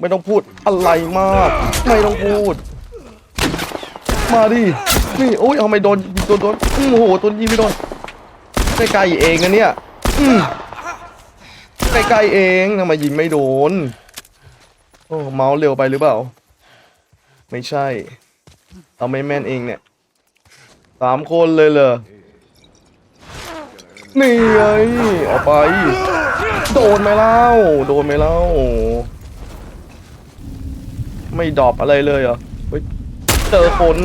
ไม่ต้องพูดอะไรมาก ไม่ต้องพูด มาดินี่โอ้ยเอาไม่โดนโดนโดนอือโอ้โหตัวยิงไม่โดนใกล้ๆเองนะเนี่ยอืมใกล้ๆเองทำไมยิงไม่โดนโอ้เมาส์เร็วไปหรือเปล่า ไม่ใช่ เอาไม่แม่นเองเนี่ยสามคนเลยเหรอนี่ไงเอาไป โดนไหมเล่า โดนไหมเล่า ไม่ดรอปอะไรเลยเหรอเฮ้ยเจอคน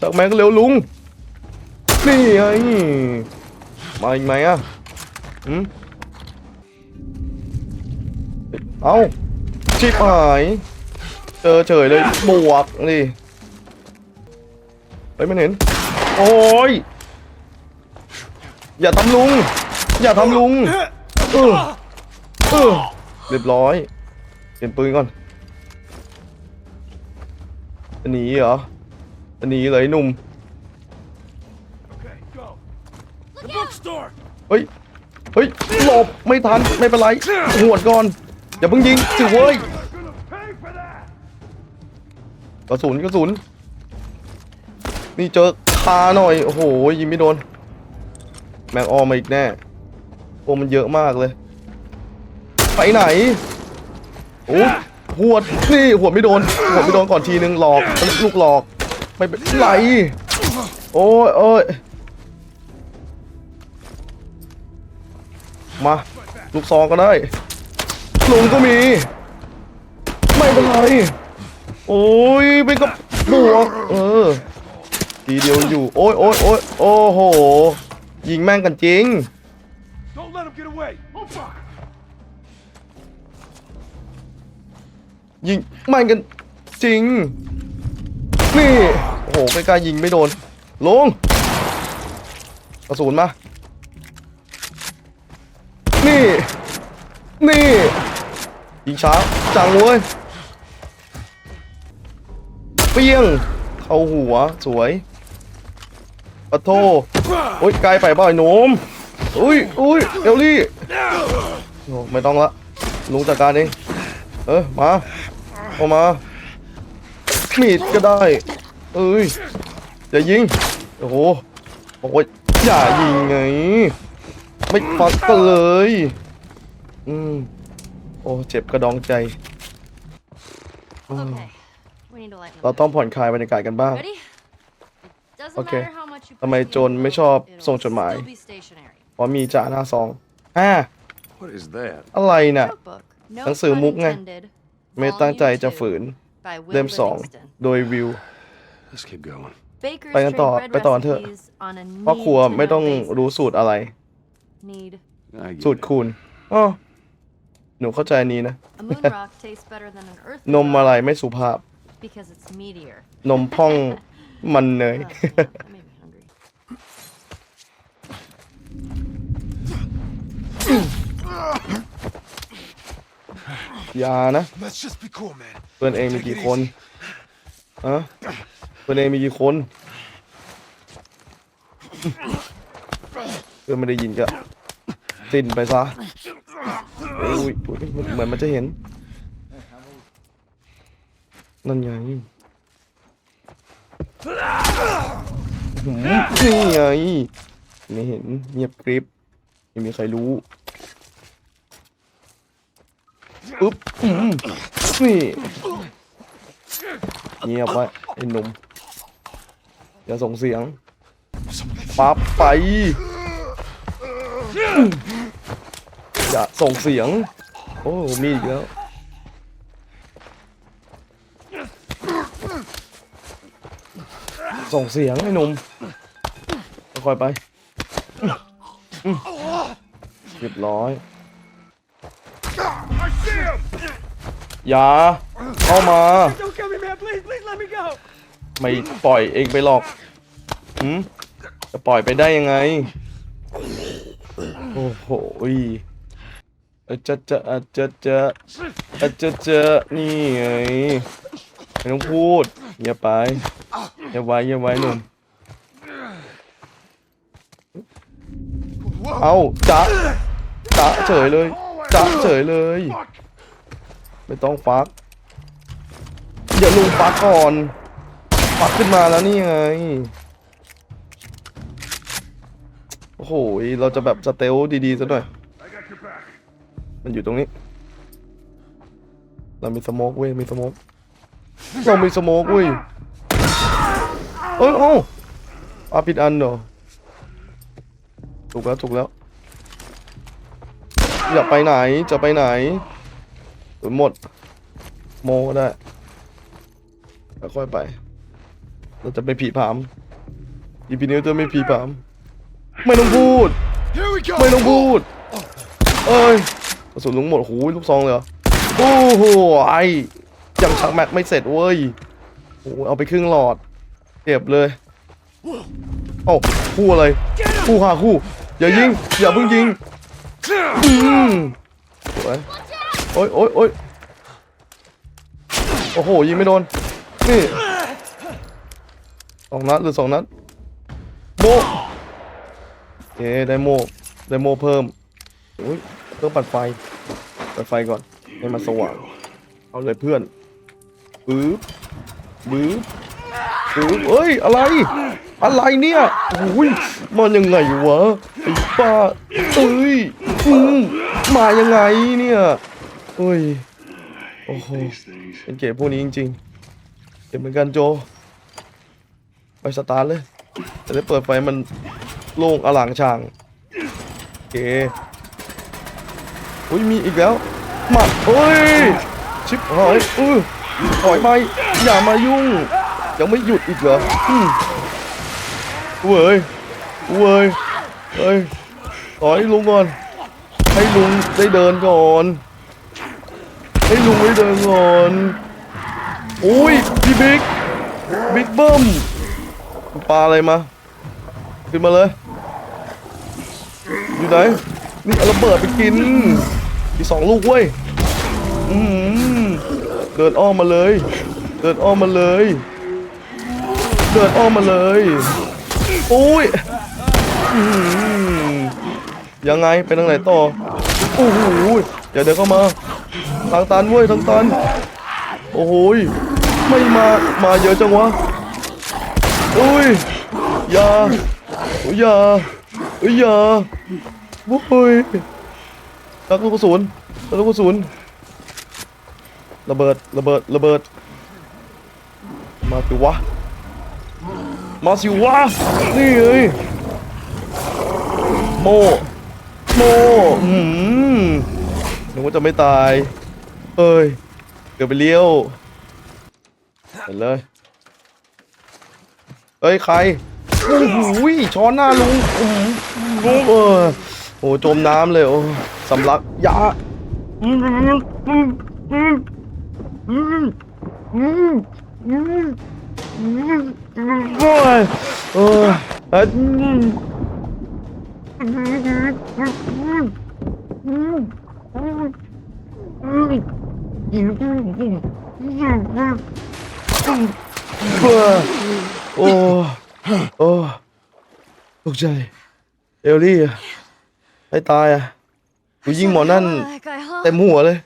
จากแม็กเร็วลุง นี่ไงมาอีกไหมอะหืมเอาชิบหายเจอเฉยเลยบวกนี่เฮ้ยมันเห็น โอ้ย อย่าทำลุง อย่าทำลุงเออเออเรียบร้อย เปลี่ยนปืนก่อนจะหนีเหรอจะหนีเลยหนุ่ม Okay, go. The bookstore. เฮ้ยเฮ้ยหลบไม่ทันไม่เป็นไรหวดก่อนอย่าเพิ่งยิงสิเว้ย You're gonna pay for that. กระสุนกระสุนนี่เจอคาหน่อยโอ้โหยิงไม่โดนแมงออมมาอีกแน่โอ้มันเยอะมากเลย ไปไหน โอ้หวดนี่หัวไม่โดนหัวไม่โดนก่อนทีนึงหลอกลูกหลอกไม่เป็นไรโอ้ยโอ้ยมาลูกซองก็ได้ลุงก็มี ไม่เป็นไรโอ้ยเป็นกับบวกเออทีเดียวอยู่ โอ้ยโอ้ยโอ้ยโอ้โหยิงแม่งกันจริง ยิงม่กันจริง นี่ โอ้โหใกล้ๆยิงไม่โดน ลงกระสุนมา นี่ นี่ ยิงช้าจังเว้ยเปี้ยง เข้าหัวสวยปะโทโอ้ยไกลไปเปล่อ้หนุ่มอุ้ยอุ้ยเอลลี่โอ้ไม่ต้องละลุงจัดการเองเออมา เอามา มีดก็ได้ เอ้ย อย่ายิง โอ้โหบอกว่าอย่ายิงไง ไม่ฟังกันเลย อืม โอ้ เจ็บกระดองใจอืม Okay. We need to lighten เรา the ต้องผ่อนคลายบรรยากาศกันบ้าง mood. Ready? It doesn't Okay. matter how much you ทำไม push โจร me, ไม่ชอบ it'll ส่งจดหมาย still be stationary. เพราะมีจ่าหน้าซองอ่า What is that? อะไรน่ะ Notebook. หนังสือ No มุก pun ไง intended. ไม่ตั้งใจ Volume จะ two ฝืน by Will เล่มสอง Livingston. โดยวิว Let's keep going. Bakers ไปกันต่อ trade bread ไปต่อกันเถอะ recipes on a พ่อครัว need-to-know ไม่ต้อง basis. รู้สูตรอะไร Need. I get สูตร it. คูณอ๋อหนูเข้าใจอันนี้นะ A moon rock tastes better than an earth นมอะไรไม่สุภาพ because it's meteor. นมพ่องมันเนย Oh, that made me hungry. อย่านะ Let's just be cool, man. เพื่อนเองมีกี่คนฮะเพื่อนเองมีกี่คน เพื่อนไม่ได้ยินก็สิ้นไปซะอุ้ยอุ๊ยเหมือนมันจะเห็น นั่นไงหืมนี่ไงไม่เห็นเงียบกริบไม่มีใครรู้ อึ๊บอืมนี่เงียบไว้ไอ้หนุ่มอย่าส่งเสียงปั๊บไปอย่าส่งเสียง โอ้มีอีกแล้วส่งเสียงไอ้หนุ่มค่อยไปเรียบร้อย อย่าเข้ามา Don't kill me, man. Please, please let me go. ไม่ปล่อยเองไปหรอกหืมจะปล่อยไปได้ยังไง โอ้โหยเอะจะจะอะจะจะอะจะจะนี่ไงไม่ต้องพูดอย่าไปอย่าไว้อย่าไว้หนุ่มเอาจ๊ะจ๊ะเฉยเลยจ๊ะเฉยเลย Fuck. ไม่ต้องฟักอย่าลุงฟักก่อนฟักขึ้นมาแล้วนี่ไง โอ้โห เราจะแบบสเตลดีๆซะหน่อย มันอยู่ตรงนี้ เรามีสโมกเว้ย มีสโมกเรามีสโมกเว้ยเอ้ยเอ้าอาผิดอันเหรอถูกแล้ว ถูกแล้ว อย่าไปไหน จะไปไหน หรือหมด โมก็ได้แล้วค่อยไป เราจะไม่ผีผามอีพีนี้จะไม่ผีผาม ไม่ต้องพูด Here we go! ไม่ต้องพูด เอ้ยกระสุนลุงหมดโอ้ยลูกซองเลยเหรอ โอ้โห ไอยังชักแม็กไม่เสร็จเว้ยโอ้โหเอาไปครึ่งหลอดเก็บเลยเอ้าคู่อะไร คู่หาคู่ อย่ายิง อย่าเพิ่งยิง อืมสวย โอ้ยโอ้ยโอ้ยโอ้โหยิงไม่โดน นี่สองนัดหรือสองนัดโบเอ๊ได้โมได้โมเพิ่มอุ้ยเครื่องปัดไฟปัดไฟก่อนให้มันสว่างเอาเลยเพื่อนปื๊บปื๊บปื๊บเอ้ยอะไร อะไรเนี่ยโอ้ยมันยังไงวะไอ้ป้าเอ้ยอืมมายังไงเนี่ย อ้ย โอ้โห เป็นเกมพวกนี้จริงๆเกมเหมือนกันโจ ไปสตาร์ทเลย จะได้เปิดไฟมันโล่งอลางช่างเคอุ้ย มีอีกแล้วหมัดเอ้ย ชิบหายเออถอยไป อย่ามายุ่ง ยังไม่หยุดอีกเหรอเว้ยเว้ยเฮ้ยถอยลุงก่อน ให้ลุงได้เดินก่อน ให้ลุงได้เดินก่อนโอ้ยพี่บิ๊กบิ๊กเบิ้มปลาอะไรมาขึ้นมาเลย อยู่ไหนนี่เอาระเบิดไปกินอีกสองลูกเว้ยอืมเดินอ้อมมาเลย เดินอ้อมมาเลย เดินอ้อมมาเลยโอ้ยยังไงไปทางไหนต่อโอ้โหอย่าเดินเข้ามา ทางตันเว้ยทางตัน โอ้โหไม่มามาเยอะจังวะโอ้ยอย่าอ้ยอย่าอ้ยอย่าโอ้ยตักลูกกระสุนตักลูกกระสุนระเบิดระเบิดระเบิด มาสิวะ มาสิวะ นี่เลยโมโมอืมนึกว่าจะไม่ตาย เอ้ยเกือบไปเลี้ยวเห็นเลยเอ้ยใครโอ้โหช้อนหน้าลุงโอ้โหลุงเออโอ้จมน้ำเลยโอ้สำลักยาโอ้ยเออเออ โอ้ โอ้ตกใจ เอลลี่อะให้ตายอะกูยิงหมอนั่นเต็มหัวเลย